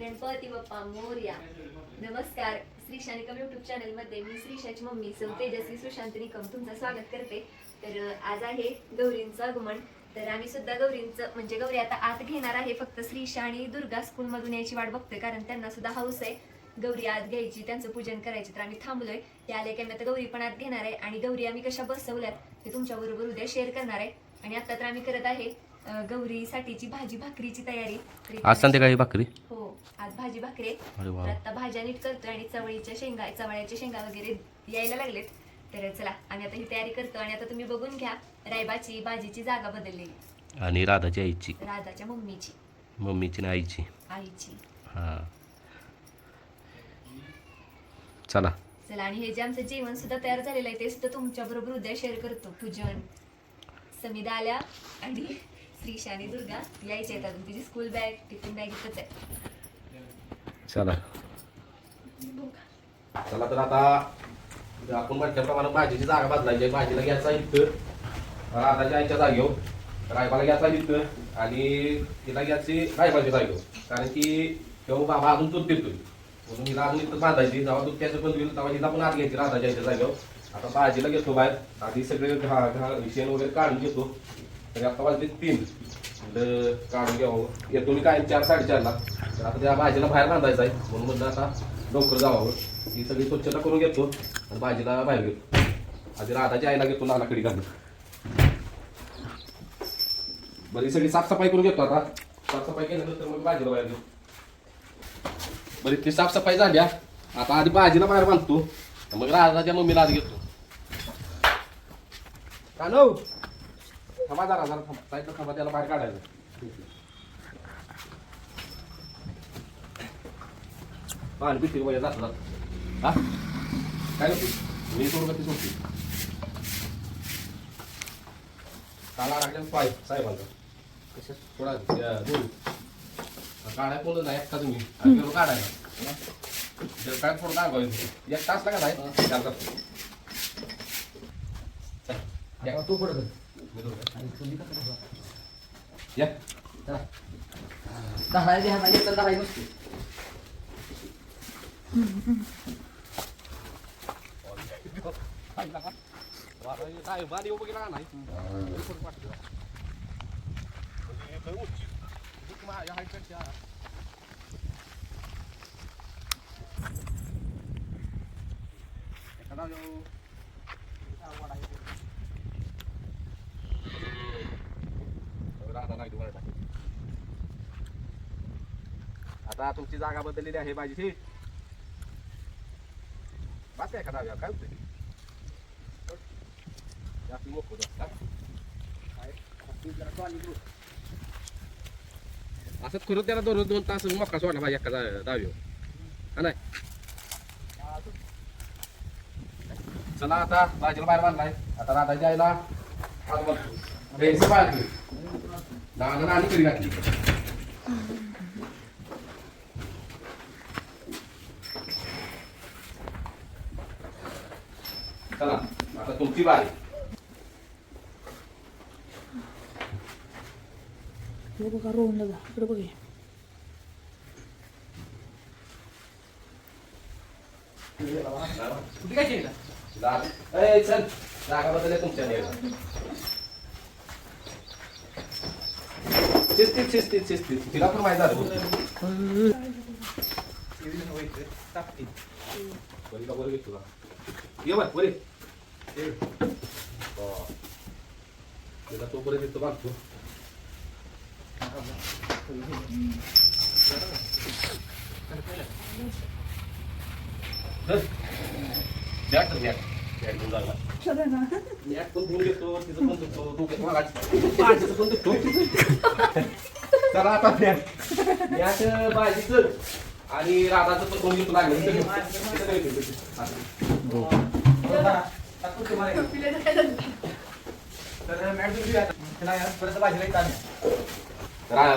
गणपती बाप्पा मोर्या. नमस्कार. श्रीशा निकम युट्यूब चॅनलमध्ये मी श्रीशाची मम्मी सौ तेजस्वी सुशांत निकम तुमचं स्वागत करते. तर आज आहे गौरींचं आगमन. तर आम्ही सुद्धा गौरींचं म्हणजे गौरी आता आत घेणार आहे फक्त श्रीशा आणि दुर्गा स्कूल मधून यायची वाट बघतोय कारण त्यांना सुद्धा हाऊस आहे. गौरी आत घ्यायची त्यांचं पूजन करायचं तर आम्ही थांबलोय. ते आले की आम्ही आता गौरी पण आत घेणार आहे. आणि गौरी आम्ही कशा बसवल्यात ते तुमच्या बरोबर उद्या शेअर करणार आहे. आणि आता तर आम्ही करत आहे गौरीसाठीची भाजी भाकरीची तयारी आज संध्याकाळी भाकरी? हो आज भाजी भाकरी आहे. आता भाज्या नीट करतोय आणि चवळीच्या शेंगा चवळ्याच्या शेंगा वगैरे यायला लागलेत. तर चला आम्ही आता ही तयारी करतो आणि आता तुम्ही बघून घ्या रायबाची भाजीची जागा बदललेली आणि राधाची आईची. राधाच्या मम्मीची. मम्मीची आणि आईची. आईची. हां. चला. चला आणि हे जे आमचं जेवण सुद्धा तयार झालेलं आहे ते सुद्धा तुमच्या बरोबर उद्या शेअर करतो. पूजन समिधा आल्या आणि श्रीशा आणि दुर्गा यायचे आहेत अजून तिची स्कूल बॅग टिफिन बॅग इथंच आहे. चला. चला तर आता आपण म्हटल्याप्रमाणे भाजीची जागा बदलायची आहे. भाजीला घ्यायचा इथं. राधाच्या आईच्या जागेवर रायबाला घ्यायचा इथं आणि तिला घ्यायची रायबाच्या जागेवर. कारण की तेव्हा बाबा अजून दूध पितोय म्हणून हिला अजून इथं बांधायची. जेव्हा दूध त्याचं पण होईल तेव्हा हिला पण आत घ्यायची राधाच्या आईच्या जागेवर. आता भाजीला घेतो बाहेर. आधी सगळे घा घा शेण वगैरे काढून घेतो. तरी आता वाजले तीन. म्हणलं काढून घ्यावं. येतो मी काय चार साडेचारला तर आता त्या भाजीला बाहेर बांधायचं आहे. म्हणून म्हणलं आता लवकर जावावं. ही सगळी स्वच्छता करून घेतो आणि भाजीला बाहेर घेतो. आधी राधाच्या आईला घेतो नानाकडे घालून. बरं ही सगळी साफसफाई करून घेतो आता. साफसफाई केल्यानंतर मग भाजीला बाहेर घेतो बरी ती साफसफाई झाल्या आता आधी भाजीला बाहेर बांधतो. मग राधाच्या मम्मीला आधी घेतो. कानव थांबा जरा जरा थांबा. साईडला थांबा त्याला बाहेर काढायचं. पाणी पिते वया जात जात. हा? काय नको मी सोडून का ती सोडते? काला लागल्या पाय साहेबांचा. कशा थोडा दोन. काढाय कोण नाही एकटा तुम्ही? काढायला. काय थोडं काय एक तास लागा नाही चार तास चल, या. तू पडत मी या दहा आहे, दहा आहे, दहा नसते बारी उभं केला नाही आता तुमची जागा बदललेली आहे माझी. ठीक बस काय करा काय होते जास्त मोकळं असं करून त्याला दररोज दोन तास मक्का सोडला पाहिजे एका दावी हा नाही? चला आता भाजीला बाहेर बांधलाय. आता राधा जायला हात बांधतो नाना नानी करी घातली. चला आता तुमची बारी. बघा रोहनला जा. इकडे बघे कुठे काय केलं? जाग- ए, चल. जागा बदलल्या तुमच्या. शिस्तीत शिस्तीत शिस्तीत तिला पण माहिती झालं बरी का बरं तुला ये बर बरे तिला तो बरं येतो बांधतो घेऊन पण धुवून घेतो, तिचं पण धुतो, तू घेतो, मागाची. भाजीचं पण धुतो. चला आता भाजीचं आणि राधाचं पण धुवून घेतो लागलं.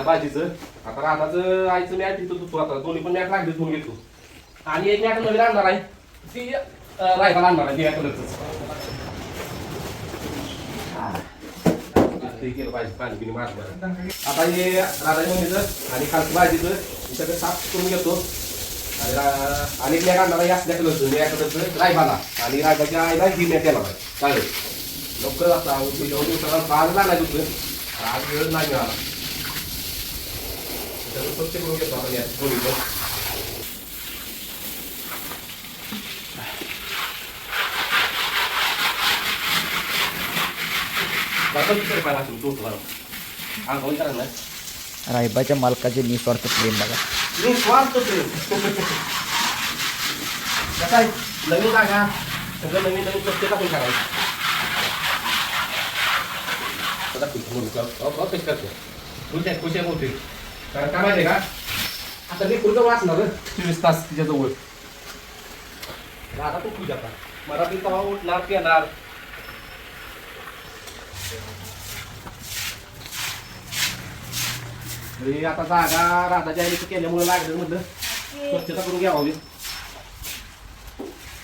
भाजीचं. आता राधाचं आईचं मॅट तिथं धुतो आता. दोन्ही पण मॅट लागले धुवून घेतो. आणि एक मॅट नवीन आणणार आहे. ती अं, रायबाला आणणार आहे. निळ्या कलरचं ते केलं पाहिजे पाणी पिणी मारणार आता हे राधाच्या मम्मीचं आणि खालची भाजीचं हे सगळं साफ करून घेतो. आणि रा- आणि एक आणणार आहे असल्या कलरचं निळ्या कलरचं रायबाला. आणि रायबाच्या आईला ही मॅट येणार आहे चालेल लवकर आता दोन दिवसाला बाज लागला तुझं आज वेळ नाही मिळाला. सगळं स्वच्छ करून घेतो आपण या दोन्हीचं बाबा किती रुपयाला असेल तो तुम्हाला हा कोण करायला नाही रायबाच्या मालकाचे निस्वार्थ प्रेम बघा. निस्वार्थ प्रेम. कसं नवीन जागा. सगळं नवीन नवीन प्रत्येक आपण करायचं. खुश आहे मोठी कारण काय माहिती आहे का? आता मी पुढचं वाचणार चोवीस तास तिच्याजवळ. आता तू खुश आता मला ती तेव्हा उठणार पिणार. आता जागा राधाच्या आईने केल्यामुळे लागलं म्हटलं स्वच्छता करून घ्यावी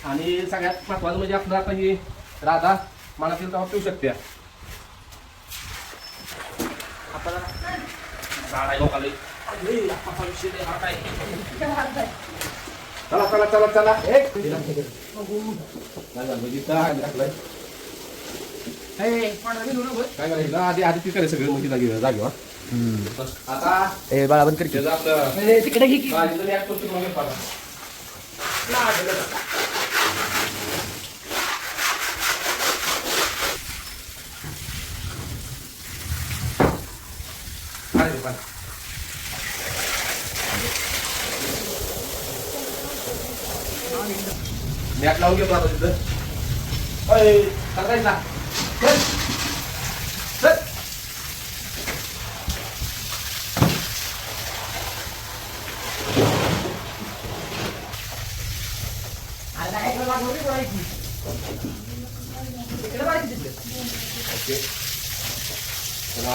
आणि सगळ्यात महत्वाचं म्हणजे आपलं आता ही राधा मनातील तेव्हा पिऊ शकते झाड लोकांना. चला चला चला चला. एक नाही झालं, म्हणजे इथं आग लागलाय. काय करायचं आधी आधी ती करायचं सगळं म्हणजे जागी जागी आता ए बाळा बंद कर की. त्याचं आपलं तिकडे घे की भाजीचं react मग. काय रे पण? मॅट लावून घेतो आता तिथं अय, करायचा चल.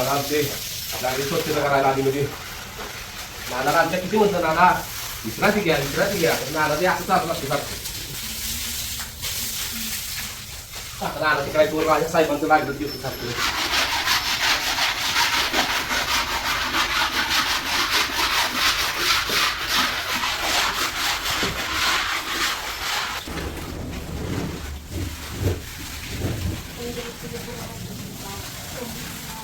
नाना आमचे. गाडी स्वच्छता करायला आली म्हणजे नानाला आमच्या किती म्हणतं नाना? ती घ्या विश्रांती घ्या. नाना ते असं चालू लागते सारखं. नाना ते काय पोर माझ्या साहेबांचं लागलं घेतो सारखं. Thank you.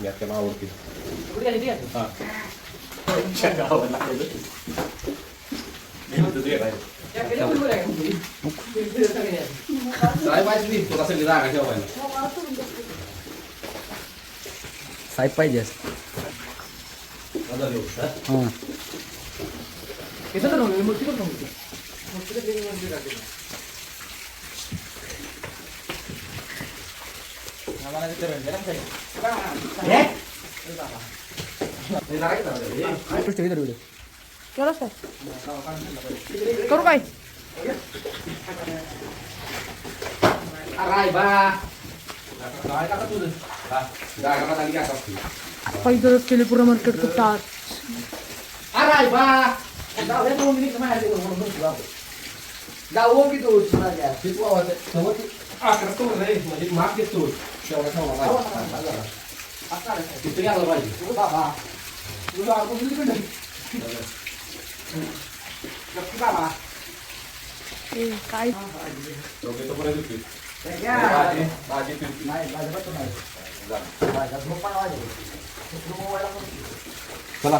आता त्यांना आवडते हा साहेब पाहिजे हा? हे जागा किती झालं? हे? पृष्ठ व्हिडिओ केलं सर करू काय राय बा आता काय टाका तुझं हा, जागा मला आली की बा अकरा तो म्हणजे माफ घेतो तिथे गेला पाहिजे काय डोक्याचं बरं दिसतोय. भाजी भाजी पिरती. चला.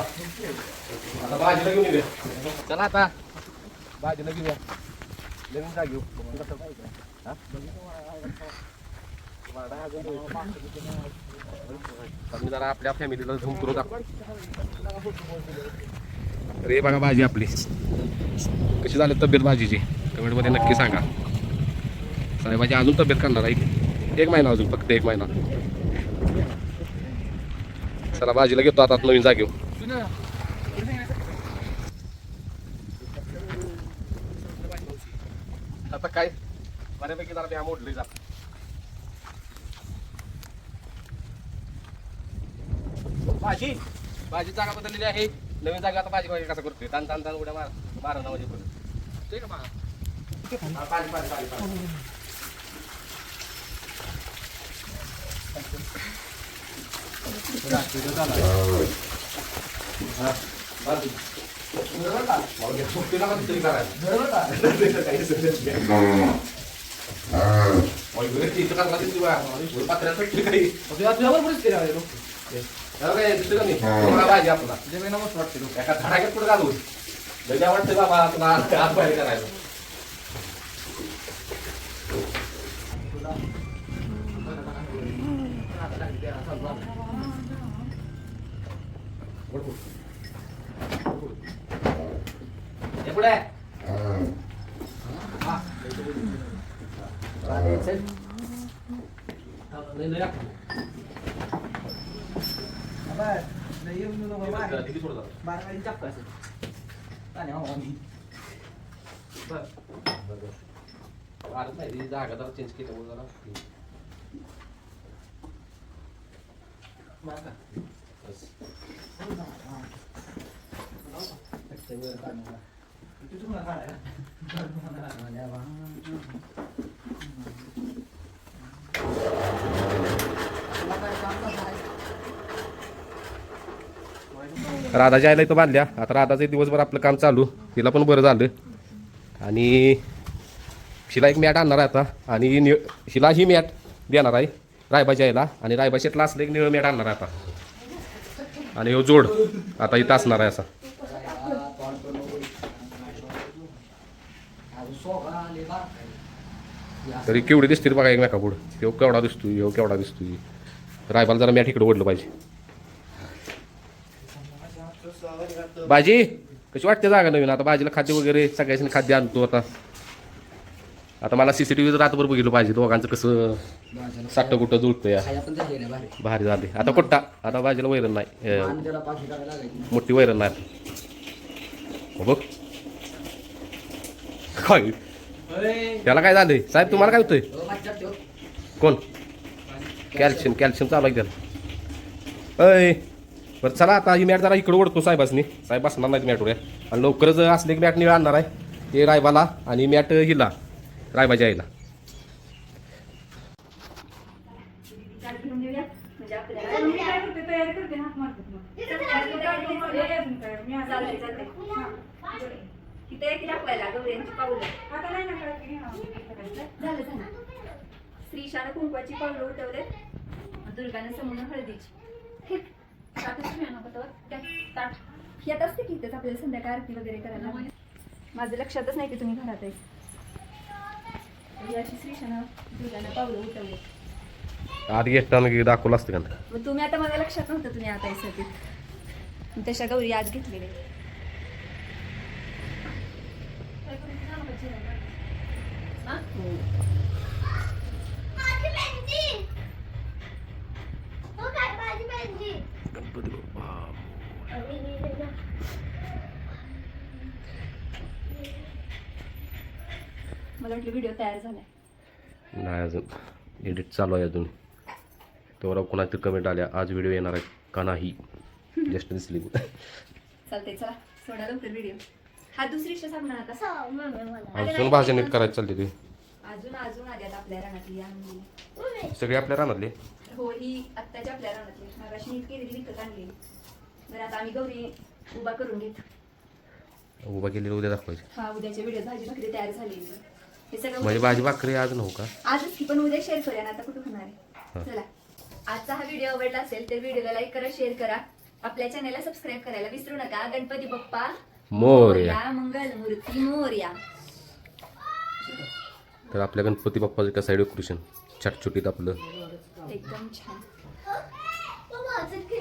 आता भाजीला घेऊन ये चला आता. भाजीला घेऊया. नवीन जा घेऊ. हा? मी जरा आपल्या फॅमिलीला झूम करू दाखव. अरे बघा भाजी आपली. कशी झाली तब्येत भाजीची? कमेंटमध्ये नक्की सांगा. साहेबाची अजून तब्येत करणार आहे. एक महिना अजून फक्त एक महिना. चला भाजीला घेतो आता नवीन जागेव आता काय? बऱ्यापैकी जरा त्या मोडली जात भाजी! भाजी जागा बदललेली आहे. नवीन जागा आता भाजी भाजी कसं करतोय? ताण ताण ताण उड्या मार बारा नऊ वाजेपर्यंत ठीक आहे बा हा, पाणी पाणी पाणी पाणी हा, बाजू. मला घे, सुट्टीला का तरी करायला काही सुचत नाही. अहो, इकडे इथं करायला दिसली बा. वर पात्र्यात पेटली काही. तुझ्यावर बरीच केली आहे लोक त्याला काय दिसलं का नाही? तुम्हाला पाहिजे आपला तुझ्या काही सोडं. झालं? चपका असेल हो नाही जागा जरा चेंज केल्यामुळे जरा बस. राधाच्या आईला इथं बांधल्या. आता राधाचं दिवसभर आपलं काम चालू. तिला पण बरं झालं. आणि शिला एक मॅट आणणार आहे आता. आणि शिला ही मॅट देणार आहे रायबाच्या आईला आणि रायबा शेटला असलं एक निळं मॅट आणणार आहे आता. आणि हो जोड. आता इथं असणार आहे असा. तरी केवढी दिसतील बघा एकमेका पुढं हो केवढा दिसतोय हो केवढा दिसतोय. रायबाला जरा मी इकडे ओढलं पाहिजे. भाजी कशी वाटते जागा नवीन? आता भाजीला खाद्य वगैरे सगळ्याच खाद्य आणतो आता. आता मला सीसीटीव्ही रातभर बघितलं पाहिजे दोघांचं कसं साठ कुठं जुळतं या भारी झाले आता कुठटा आता भाजीला वैरण नाही. मोठी वैरण नाही. हो बघ. काय? त्याला काय झालंय? साहेब तुम्हाला काय होतंय? हो. कोण? कॅल्शियम कॅल्शियम चालू आहे त्याला. अय बरं चला आता ही मॅट जरा इकडे ओढतो साहेबासनी. साहेब बसणार नाहीत मॅटवर आणि लवकरच असले की मॅट निळ आणणार आहे. ते रायबाला आणि मॅट हिला. राय माझ्या आईला. श्रीशानं कुंकवाची पावलं उठवले दुर्गाने समोर हळदीची ताट येत असते की तेच आपल्याला संध्याकाळ आरती वगैरे करायला माझं लक्षातच नाही की तुम्ही घरात आहे. अशी श्रीशानं दुर्गानं पावलं उठवले. आधी घेताना दाखवलं असतं का? मग तुम्ही आता मला लक्षात नव्हतं तुम्ही आता तशा गौरी आज घेतलेले हा? मला वाटलं व्हिडिओ तयार झालाय. नाही अजून. एडिट चालू आहे अजून. तेवढा कोणाची कमेंट आल्या आज व्हिडिओ येणार आहे का नाही? जस्ट दिसली चालतंय चला. सोडा लवकर व्हिडिओ हा दुसरी डिश सांगणार आता अजून भाज्या नीट करायची चालली ती. अजून अजून आल्यात आपल्या रानातली सगळे आपल्या रानातले? हो ही आत्ताच्या आपल्या रानातली. मागाशी नीट केलेली विकत आणलेली बरं आता आम्ही गौरी उभा करून घेत. उभा केलेलं उद्या दाखवायचे. हा उद्याच्या व्हिडिओ भाजी भाकरी तयार झालेली. हे सगळं म्हणजे भाजी भाकरी आज नव्ह का? आजच की पण उद्या शेअर करूया ना आता कुठं होणार आहे? चला. आजचा हा व्हिडिओ आवडला असेल तर व्हिडिओला लाईक करा शेअर करा. आपल्या चॅनलला सबस्क्राईब करायला विसरू नका. गणपती बाप्पा मोरया. मंगल मूर्ती मोर्या. तर आपल्या गणपती बाप्पाचं एका साईड डेकोरेशन छटछुटीत आपलं. एकदम छान. बाबा, चटके